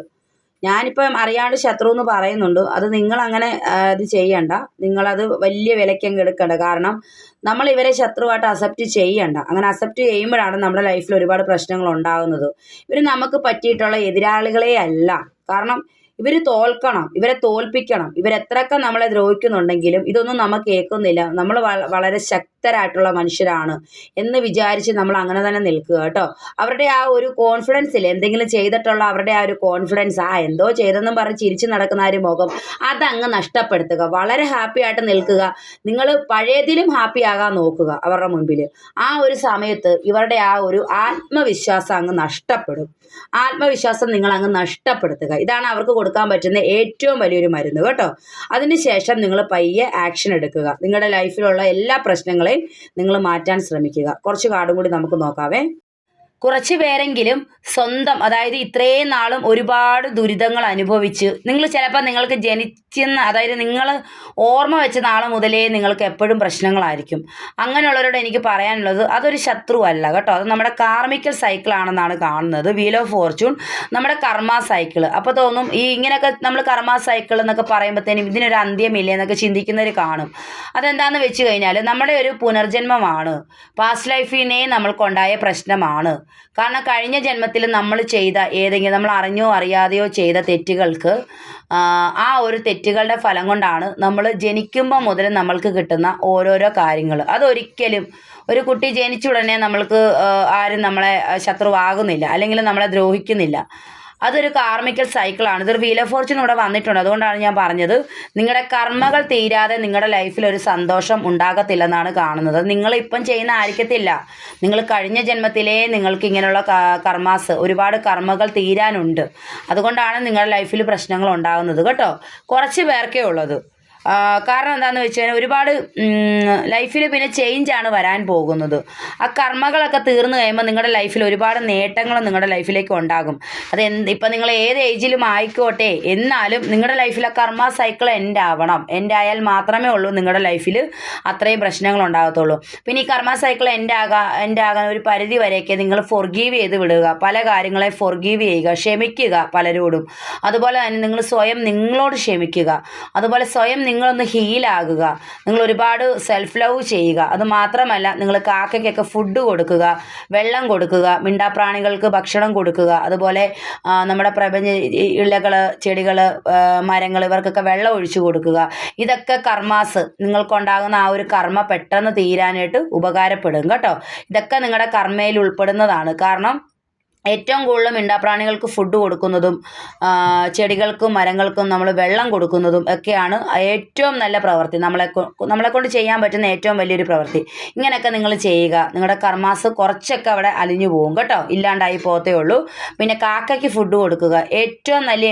ഞാനിപ്പം അറിയാണ്ട് ശത്രു എന്ന് പറയുന്നുണ്ട്. അത് നിങ്ങൾ അങ്ങനെ ഇത് ചെയ്യണ്ട. നിങ്ങളത് വലിയ വിലയ്ക്കങ്ങ് എടുക്കണ്ട. കാരണം ഇവരെ ശത്രുവായിട്ട് അക്സെപ്റ്റ് ചെയ്യണ്ട. അങ്ങനെ അക്സെപ്റ്റ് ചെയ്യുമ്പോഴാണ് നമ്മുടെ ലൈഫിൽ ഒരുപാട് പ്രശ്നങ്ങൾ ഉണ്ടാകുന്നത് ഇവർ നമുക്ക് പറ്റിയിട്ടുള്ള എതിരാളികളെ അല്ല. കാരണം ഇവർ തോൽക്കണം ഇവരെ തോൽപ്പിക്കണം ഇവരെത്രയൊക്കെ നമ്മളെ ദ്രോഹിക്കുന്നുണ്ടെങ്കിലും ഇതൊന്നും നമ്മൾ കേൾക്കുന്നില്ല. നമ്മൾ വളരെ ശക്തരായിട്ടുള്ള മനുഷ്യരാണ് എന്ന് വിചാരിച്ച് നമ്മൾ അങ്ങനെ തന്നെ നിൽക്കുക കേട്ടോ. അവരുടെ ആ ഒരു കോൺഫിഡൻസിൽ എന്തെങ്കിലും ചെയ്തിട്ടുള്ള അവരുടെ ആ ഒരു കോൺഫിഡൻസ് ആ എന്തോ ചെയ്തെന്നും പറഞ്ഞ് ചിരിച്ചു നടക്കുന്ന ആ ഒരു മുഖം അതങ്ങ് നഷ്ടപ്പെടുത്തുക. വളരെ ഹാപ്പി ആയിട്ട് നിൽക്കുക. നിങ്ങൾ പഴയതിലും ഹാപ്പി ആകാൻ നോക്കുക അവരുടെ മുൻപിൽ ആ ഒരു സമയത്ത് ഇവരുടെ ആ ഒരു ആത്മവിശ്വാസം അങ്ങ് നഷ്ടപ്പെടും. ആത്മവിശ്വാസം നിങ്ങൾ അങ്ങ് നഷ്ടപ്പെടുത്തുക. ഇതാണ് അവർക്ക് കൊടുക്കാൻ പറ്റുന്ന ഏറ്റവും വലിയൊരു മരുന്ന് കേട്ടോ. അതിനുശേഷം നിങ്ങൾ പയ്യെ ആക്ഷൻ എടുക്കുക. നിങ്ങളുടെ ലൈഫിലുള്ള എല്ലാ പ്രശ്നങ്ങളെയും നിങ്ങൾ മാറ്റാൻ ശ്രമിക്കുക. കുറച്ച് കാർഡും കൂടി നമുക്ക് നോക്കാവേ. കുറച്ച് പേരെങ്കിലും സ്വന്തം അതായത് ഇത്രയും നാളും ഒരുപാട് ദുരിതങ്ങൾ അനുഭവിച്ച് നിങ്ങൾ ചിലപ്പോൾ നിങ്ങൾക്ക് ജനിച്ചെന്ന് അതായത് നിങ്ങൾ ഓർമ്മ വെച്ച നാളെ മുതലേ നിങ്ങൾക്ക് എപ്പോഴും പ്രശ്നങ്ങളായിരിക്കും. അങ്ങനെയുള്ളവരോട് എനിക്ക് പറയാനുള്ളത് അതൊരു ശത്രുവല്ല കേട്ടോ. അത് നമ്മുടെ കാർമിക്കൽ സൈക്കിളാണെന്നാണ് കാണുന്നത്. വീൽ ഓഫ് ഫോർച്യൂൺ നമ്മുടെ കർമ്മ സൈക്കിൾ അപ്പോൾ തോന്നും ഈ ഇങ്ങനെയൊക്കെ നമ്മൾ കർമ്മ സൈക്കിൾ എന്നൊക്കെ പറയുമ്പോഴത്തേനും ഇതിനൊരു അന്ത്യമില്ലേ എന്നൊക്കെ ചിന്തിക്കുന്നവർ കാണും. അതെന്താണെന്ന് വെച്ച് കഴിഞ്ഞാൽ നമ്മുടെ ഒരു പുനർജന്മമാണ്. പാസ്റ്റ് ലൈഫിനെ നമ്മൾക്കുണ്ടായ പ്രശ്നമാണ്. കാരണം കഴിഞ്ഞ ജന്മത്തിൽ നമ്മൾ ചെയ്ത ഏതെങ്കിലും നമ്മൾ അറിഞ്ഞോ അറിയാതെയോ ചെയ്ത തെറ്റുകൾക്ക് ആ, ഒരു തെറ്റുകളുടെ ഫലം കൊണ്ടാണ് നമ്മൾ ജനിക്കുമ്പോൾ മുതൽ നമ്മൾക്ക് കിട്ടുന്ന ഓരോരോ കാര്യങ്ങൾ. അതൊരിക്കലും ഒരു കുട്ടി ജനിച്ച ഉടനെ നമ്മൾക്ക് ആരും നമ്മളെ ശത്രുവാകുന്നില്ല അല്ലെങ്കിൽ നമ്മളെ ദ്രോഹിക്കുന്നില്ല. അതൊരു കാർമിക്കൽ സൈക്കിളാണ് ഇതൊരു വീൽ ഓഫ് ഇവിടെ വന്നിട്ടുണ്ട്. അതുകൊണ്ടാണ് ഞാൻ പറഞ്ഞത് നിങ്ങളുടെ കർമ്മകൾ തീരാതെ നിങ്ങളുടെ ലൈഫിൽ ഒരു സന്തോഷം ഉണ്ടാകത്തില്ലെന്നാണ് കാണുന്നത്. നിങ്ങൾ ഇപ്പം ചെയ്യുന്ന ആയിരിക്കത്തില്ല. നിങ്ങൾ കഴിഞ്ഞ ജന്മത്തിലേ നിങ്ങൾക്ക് ഇങ്ങനെയുള്ള കർമാസ് ഒരുപാട് കർമ്മകൾ തീരാനുണ്ട്. അതുകൊണ്ടാണ് നിങ്ങളുടെ ലൈഫിൽ പ്രശ്നങ്ങൾ ഉണ്ടാകുന്നത് കേട്ടോ? കുറച്ച് പേർക്കേ ഉള്ളത് കാരണം എന്താണെന്ന് വെച്ച് കഴിഞ്ഞാൽ ഒരുപാട് ലൈഫിൽ പിന്നെ ചേഞ്ചാണ് വരാൻ പോകുന്നത്. ആ കർമ്മകളൊക്കെ തീർന്നു കഴിയുമ്പോൾ നിങ്ങളുടെ ലൈഫിൽ ഒരുപാട് നേട്ടങ്ങൾ നിങ്ങളുടെ ലൈഫിലേക്ക് ഉണ്ടാകും. അത് എന്ത് ഇപ്പം നിങ്ങൾ ഏത് ഏജിലും ആയിക്കോട്ടെ എന്നാലും നിങ്ങളുടെ ലൈഫിലെ കർമ്മ സൈക്കിൾ എൻഡ് ആവണം. എൻഡ് ആയാൽ മാത്രമേ ഉള്ളൂ നിങ്ങളുടെ ലൈഫിൽ അത്രയും പ്രശ്നങ്ങൾ ഉണ്ടാകത്തുള്ളൂ. പിന്നെ ഈ കർമ്മ സൈക്കിൾ എൻഡ് ആകാൻ എൻഡ് ആകാൻ ഒരു പരിധി വരെയൊക്കെ നിങ്ങൾ ഫൊർഗീവ് ചെയ്ത് വിടുക. പല കാര്യങ്ങളെ ഫൊർഗീവ് ചെയ്യുക ക്ഷമിക്കുക പലരോടും. അതുപോലെ തന്നെ നിങ്ങൾ സ്വയം നിങ്ങളോട് ക്ഷമിക്കുക. അതുപോലെ സ്വയം നിങ്ങളൊന്ന് ഹീലാകുക നിങ്ങൾ ഒരുപാട് സെൽഫ് ലവ് ചെയ്യുക. അത് മാത്രമല്ല നിങ്ങൾ കാക്കയ്ക്കൊക്കെ ഫുഡ് കൊടുക്കുക വെള്ളം കൊടുക്കുക മിണ്ടാപ്രാണികൾക്ക് ഭക്ഷണം കൊടുക്കുക. അതുപോലെ നമ്മുടെ പ്രപഞ്ച ഇലകൾ ചെടികൾ മരങ്ങൾ ഇവർക്കൊക്കെ വെള്ളം ഒഴിച്ചു കൊടുക്കുക. ഇതൊക്കെ കർമാസ്. നിങ്ങൾക്കുണ്ടാകുന്ന ആ ഒരു കർമ്മ പെട്ടെന്ന് തീരാനായിട്ട് ഉപകാരപ്പെടും കേട്ടോ. ഇതൊക്കെ നിങ്ങളുടെ കർമ്മയിൽ ഉൾപ്പെടുന്നതാണ്. കാരണം ഏറ്റവും കൂടുതൽ മിണ്ടാപ്രാണികൾക്ക് ഫുഡ് കൊടുക്കുന്നതും ചെടികൾക്കും മരങ്ങൾക്കും നമ്മൾ വെള്ളം കൊടുക്കുന്നതും ഒക്കെയാണ് ഏറ്റവും നല്ല പ്രവൃത്തി നമ്മളെ നമ്മളെക്കൊണ്ട് നമ്മളെ കൊണ്ട് ചെയ്യാൻ പറ്റുന്ന ഏറ്റവും വലിയൊരു പ്രവൃത്തി ഇങ്ങനെയൊക്കെ നിങ്ങൾ ചെയ്യുക. നിങ്ങളുടെ കർമാസ് കുറച്ചൊക്കെ അവിടെ അലിഞ്ഞു പോകും കേട്ടോ. ഇല്ലാണ്ടായി പോകത്തേ ഉള്ളൂ. പിന്നെ കാക്കയ്ക്ക് ഫുഡ് കൊടുക്കുക. ഏറ്റവും നല്ല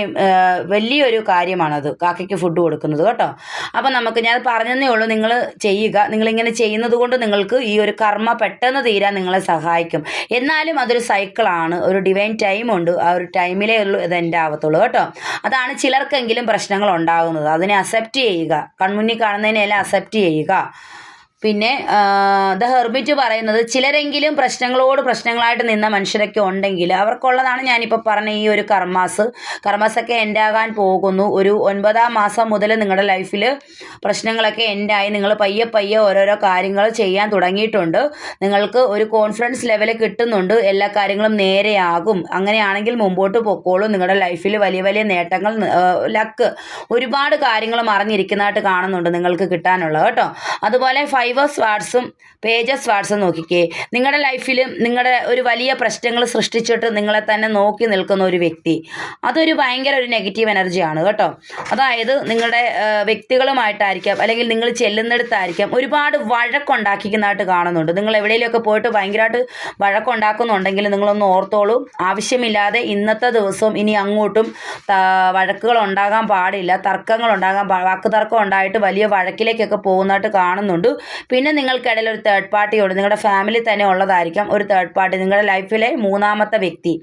വലിയൊരു കാര്യമാണത് കാക്കയ്ക്ക് ഫുഡ് കൊടുക്കുന്നത് കേട്ടോ. അപ്പം നമുക്ക് ഞാൻ പറഞ്ഞതേ ഉള്ളൂ നിങ്ങൾ ചെയ്യുക. നിങ്ങളിങ്ങനെ ചെയ്യുന്നത് കൊണ്ട് നിങ്ങൾക്ക് ഈ ഒരു കർമ്മ പെട്ടെന്ന് തീരാൻ നിങ്ങളെ സഹായിക്കും. എന്നാലും അതൊരു സൈക്കിളാണ് ഒരു ഡിവൈൻ ടൈം ഉണ്ട്. ആ ഒരു ടൈമിലേ ഉള്ളൂ ഇത് എന്റെ ആവത്തുള്ളൂ കേട്ടോ. അതാണ് ചിലർക്കെങ്കിലും പ്രശ്നങ്ങൾ ഉണ്ടാകുന്നത് അതിനെ അക്സെപ്റ്റ് ചെയ്യുക. കൺമുന്നിൽ കാണുന്നതിനെല്ലാം അക്സെപ്റ്റ് ചെയ്യുക. പിന്നെ ദ ഹെർബിറ്റ് പറയുന്നത് ചിലരെങ്കിലും പ്രശ്നങ്ങളോട് പ്രശ്നങ്ങളായിട്ട് നിന്ന മനുഷ്യരൊക്കെ ഉണ്ടെങ്കിൽ അവർക്കുള്ളതാണ് ഞാനിപ്പോൾ പറഞ്ഞ ഈ ഒരു കർമാസ്. കർമാസൊക്കെ എൻഡാകാൻ പോകുന്നു. ഒരു ഒൻപതാം മാസം മുതൽ നിങ്ങളുടെ ലൈഫിൽ പ്രശ്നങ്ങളൊക്കെ എൻഡായി നിങ്ങൾ പയ്യെ പയ്യെ ഓരോരോ കാര്യങ്ങൾ ചെയ്യാൻ തുടങ്ങിയിട്ടുണ്ട്. നിങ്ങൾക്ക് ഒരു കോൺഫിഡൻസ് ലെവൽ കിട്ടുന്നുണ്ട്. എല്ലാ കാര്യങ്ങളും നേരെയാകും. അങ്ങനെയാണെങ്കിൽ മുമ്പോട്ട് പൊക്കോളൂ. നിങ്ങളുടെ ലൈഫിൽ വലിയ വലിയ നേട്ടങ്ങൾ ലക്ക് ഒരുപാട് കാര്യങ്ങൾ മറിഞ്ഞിരിക്കുന്നതായിട്ട് കാണുന്നുണ്ട് നിങ്ങൾക്ക് കിട്ടാനുള്ളത് കേട്ടോ. അതുപോലെ ഫൈവ് സ്വാർട്സും പേജസ് സ്വാർട്സും നോക്കിക്കേ. നിങ്ങളുടെ ലൈഫിൽ നിങ്ങളുടെ ഒരു വലിയ പ്രശ്നങ്ങൾ സൃഷ്ടിച്ചിട്ട് നിങ്ങളെ തന്നെ നോക്കി നിൽക്കുന്ന ഒരു വ്യക്തി. അതൊരു ഭയങ്കര ഒരു നെഗറ്റീവ് എനർജിയാണ് കേട്ടോ. അതായത് നിങ്ങളുടെ വ്യക്തികളുമായിട്ടായിരിക്കാം അല്ലെങ്കിൽ നിങ്ങൾ ചെല്ലുന്നിടത്തായിരിക്കാം ഒരുപാട് വഴക്കുണ്ടാക്കിക്കുന്നതായിട്ട് കാണുന്നുണ്ട്. നിങ്ങൾ എവിടെയെങ്കിലുമൊക്കെ പോയിട്ട് ഭയങ്കരമായിട്ട് വഴക്കുണ്ടാക്കുന്നുണ്ടെങ്കിൽ നിങ്ങളൊന്ന് ഓർത്തോളൂ. ആവശ്യമില്ലാതെ ഇന്നത്തെ ദിവസവും ഇനി അങ്ങോട്ടും വഴക്കുകൾ ഉണ്ടാകാൻ പാടില്ല. തർക്കങ്ങൾ ഉണ്ടാകാൻ വാക്കുതർക്കം വാക്ക് തർക്കം ഉണ്ടായിട്ട് വലിയ വഴക്കിലേക്കൊക്കെ പോകുന്നതായിട്ട് കാണുന്നുണ്ട്. പിന്നെ നിങ്ങൾക്കിടയിൽ ഒരു തേർഡ് പാർട്ടി ഉണ്ട്. നിങ്ങളുടെ ഫാമിലി തന്നെ ഉള്ളതായിരിക്കാം ഒരു തേർഡ് പാർട്ടി നിങ്ങളുടെ ലൈഫിലെ മൂന്നാമത്തെ വ്യക്തി.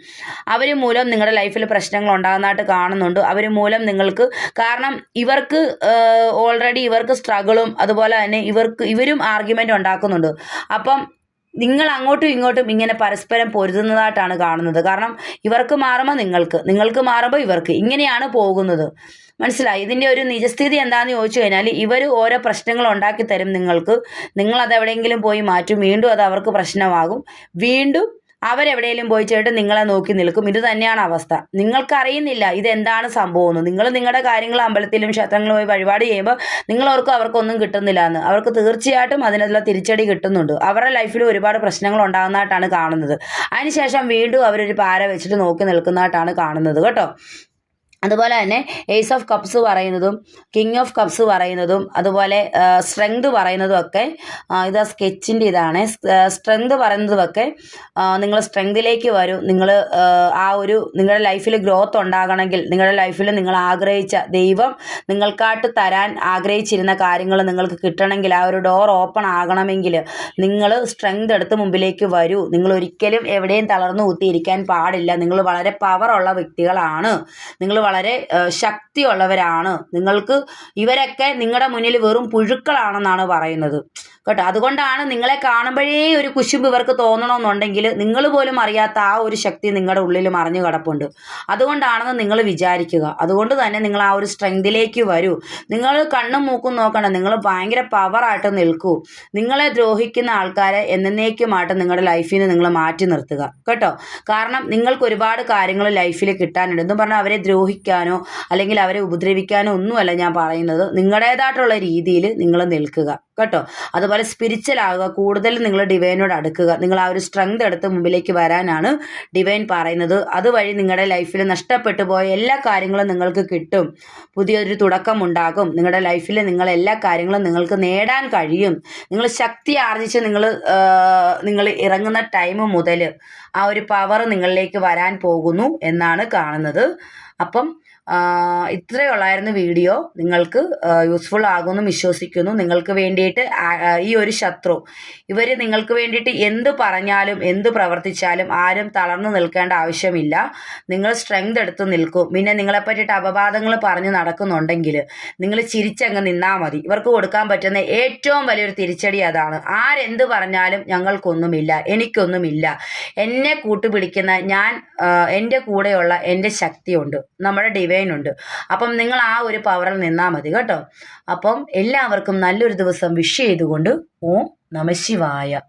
അവർ മൂലം നിങ്ങളുടെ ലൈഫിൽ പ്രശ്നങ്ങൾ ഉണ്ടാകുന്നതായിട്ട് കാണുന്നുണ്ട്. അവർ മൂലം നിങ്ങൾക്ക് കാരണം ഇവർക്ക് ഓൾറെഡി ഇവർക്ക് സ്ട്രഗിളും അതുപോലെ തന്നെ ഇവർക്ക് ഇവരും ആർഗ്യുമെന്റ് ഉണ്ടാക്കുന്നുണ്ട്. അപ്പം നിങ്ങൾ അങ്ങോട്ടും ഇങ്ങോട്ടും ഇങ്ങനെ പരസ്പരം പൊരുതുന്നതായിട്ടാണ് കാണുന്നത്. കാരണം ഇവർക്ക് മാറുമ്പോൾ നിങ്ങൾക്ക് നിങ്ങൾക്ക് മാറുമ്പോൾ ഇവർക്ക് ഇങ്ങനെയാണ് പോകുന്നത്. മനസ്സിലായി? ഇതിന്റെ ഒരു നിജസ്ഥിതി എന്താണെന്ന് ചോദിച്ചു കഴിഞ്ഞാൽ ഇവർ ഓരോ പ്രശ്നങ്ങൾ ഉണ്ടാക്കി തരും നിങ്ങൾക്ക്. നിങ്ങൾ അത് എവിടെയെങ്കിലും പോയി മാറ്റും. വീണ്ടും അത് അവർക്ക് പ്രശ്നമാകും. വീണ്ടും അവരെവിടെയെങ്കിലും പോയി ചേട്ട് നിങ്ങളെ നോക്കി നിൽക്കും. ഇത് തന്നെയാണ് അവസ്ഥ. നിങ്ങൾക്കറിയുന്നില്ല ഇതെന്താണ് സംഭവം നിങ്ങൾ നിങ്ങളുടെ കാര്യങ്ങൾ അമ്പലത്തിലും ക്ഷേത്രങ്ങളിലും പോയി വഴിപാട് ചെയ്യുമ്പോൾ നിങ്ങളവർക്കും അവർക്കൊന്നും കിട്ടുന്നില്ല എന്ന്. അവർക്ക് തീർച്ചയായിട്ടും അതിനുള്ള തിരിച്ചടി കിട്ടുന്നുണ്ട്. അവരുടെ ലൈഫിൽ ഒരുപാട് പ്രശ്നങ്ങൾ ഉണ്ടാകുന്നതായിട്ടാണ് കാണുന്നത്. അതിനുശേഷം വീണ്ടും അവരൊരു പാര വെച്ചിട്ട് നോക്കി നിൽക്കുന്നതായിട്ടാണ് കാണുന്നത്. കേട്ടോ? അതുപോലെ തന്നെ ഏസ് ഓഫ് കപ്സ് പറയുന്നതും കിങ് ഓഫ് കപ്സ് പറയുന്നതും അതുപോലെ സ്ട്രെങ്ത് പറയുന്നതും ഒക്കെ ഇത് ആ, സ്കെച്ചിന്റെ ഇതാണ്. സ്ട്രെങ്ത് പറയുന്നതുമൊക്കെ നിങ്ങൾ സ്ട്രെങ്തിലേക്ക് വരും. നിങ്ങൾ ആ ഒരു നിങ്ങളുടെ ലൈഫിൽ ഗ്രോത്ത് ഉണ്ടാകണമെങ്കിൽ നിങ്ങളുടെ ലൈഫിൽ നിങ്ങൾ ആഗ്രഹിച്ച ദൈവം നിങ്ങൾക്കായിട്ട് തരാൻ ആഗ്രഹിച്ചിരുന്ന കാര്യങ്ങൾ നിങ്ങൾക്ക് കിട്ടണമെങ്കിൽ ആ ഒരു ഡോർ ഓപ്പൺ ആകണമെങ്കിൽ നിങ്ങൾ സ്ട്രെങ്ത് എടുത്ത് മുമ്പിലേക്ക് വരൂ. നിങ്ങൾ ഒരിക്കലും എവിടെയും തളർന്നു ഊത്തിയിരിക്കാൻ പാടില്ല. നിങ്ങൾ വളരെ പവറുള്ള വ്യക്തികളാണ്. നിങ്ങൾ വളരെ ശക്തിയുള്ളവരാണ്. നിങ്ങൾക്ക് ഇവരൊക്കെ നിങ്ങളുടെ മുന്നിൽ വെറും പുഴുക്കളാണെന്നാണ് പറയുന്നത്. കേട്ടോ? അതുകൊണ്ടാണ് നിങ്ങളെ കാണുമ്പോഴേ ഒരു കുശുമ്പ് ഇവർക്ക് തോന്നണമെന്നുണ്ടെങ്കിൽ നിങ്ങൾ പോലും അറിയാത്ത ആ ഒരു ശക്തി നിങ്ങളുടെ ഉള്ളിൽ മറിഞ്ഞു കിടപ്പുണ്ട്. അതുകൊണ്ടാണെന്ന് നിങ്ങൾ വിചാരിക്കുക. അതുകൊണ്ട് തന്നെ നിങ്ങൾ ആ ഒരു സ്ട്രെങ്തിലേക്ക് വരൂ. നിങ്ങൾ കണ്ണും മൂക്കും നോക്കണം. നിങ്ങൾ ഭയങ്കര പവറായിട്ട് നിൽക്കൂ. നിങ്ങളെ ദ്രോഹിക്കുന്ന ആൾക്കാരെ എന്നേക്കുമായിട്ട് നിങ്ങളുടെ ലൈഫിൽ നിന്ന് നിങ്ങൾ മാറ്റി നിർത്തുക. കേട്ടോ? കാരണം നിങ്ങൾക്ക് ഒരുപാട് കാര്യങ്ങൾ ലൈഫിൽ കിട്ടാനുണ്ട്. എന്ന് പറഞ്ഞാൽ അവരെ ദ്രോഹിക്കാനോ അല്ലെങ്കിൽ അവരെ ഉപദ്രവിക്കാനോ ഒന്നുമല്ല ഞാൻ പറയുന്നത്. നിങ്ങളുടേതായിട്ടുള്ള രീതിയിൽ നിങ്ങൾ നിൽക്കുക. കേട്ടോ? അതുപോലെ സ്പിരിച്വൽ ആകുക കൂടുതൽ നിങ്ങൾ ഡിവൈനോട് അടുക്കുക. നിങ്ങൾ ആ ഒരു സ്ട്രെങ്ത് എടുത്ത് മുമ്പിലേക്ക് വരാനാണ് ഡിവൈൻ പറയുന്നത്. അതുവഴി നിങ്ങളുടെ ലൈഫിൽ നഷ്ടപ്പെട്ടു പോയ എല്ലാ കാര്യങ്ങളും നിങ്ങൾക്ക് കിട്ടും. പുതിയൊരു തുടക്കം ഉണ്ടാകും. നിങ്ങളുടെ ലൈഫിൽ നിങ്ങൾ എല്ലാ കാര്യങ്ങളും നിങ്ങൾക്ക് നേടാൻ കഴിയും. നിങ്ങൾ ശക്തി ആർജിച്ച് നിങ്ങൾ നിങ്ങൾ ഇറങ്ങുന്ന ടൈം മുതൽ ആ ഒരു പവർ നിങ്ങളിലേക്ക് വരാൻ പോകുന്നു എന്നാണ് കാണുന്നത്. അപ്പം ഇത്രയേ ഉള്ളായിരുന്നു വീഡിയോ. നിങ്ങൾക്ക് യൂസ്ഫുൾ ആകുമെന്ന് വിശ്വസിക്കുന്നു. നിങ്ങൾക്ക് വേണ്ടിയിട്ട് ഈ ഒരു ശത്രു. ഇവർ നിങ്ങൾക്ക് വേണ്ടിയിട്ട് എന്ത് പറഞ്ഞാലും എന്ത് പ്രവർത്തിച്ചാലും ആരും തളർന്നു നിൽക്കേണ്ട ആവശ്യമില്ല. നിങ്ങൾ സ്ട്രെങ്ത് എടുത്ത് നിൽക്കും. പിന്നെ നിങ്ങളെ പറ്റിയിട്ട് അപവാദങ്ങൾ പറഞ്ഞ് നടക്കുന്നുണ്ടെങ്കിൽ നിങ്ങൾ ചിരിച്ചങ്ങ് നിന്നാൽ മതി. ഇവർക്ക് കൊടുക്കാൻ പറ്റുന്ന ഏറ്റവും വലിയൊരു തിരിച്ചടി അതാണ്. ആരെന്ത് പറഞ്ഞാലും ഞങ്ങൾക്കൊന്നുമില്ല എനിക്കൊന്നുമില്ല. എന്നെ കൂട്ടുപിടിക്കുന്ന ഞാൻ എന്റെ കൂടെയുള്ള എന്റെ ശക്തിയുണ്ട്. നമ്മുടെ ഡിവൈൻ ഉണ്ട് അപ്പം നിങ്ങൾ ആ ഒരു പവറിൽ നിന്നാൽ മതി കേട്ടോ. അപ്പം എല്ലാവർക്കും നല്ലൊരു ദിവസം വിഷ് ചെയ്തുകൊണ്ട് ഓം നമശിവായ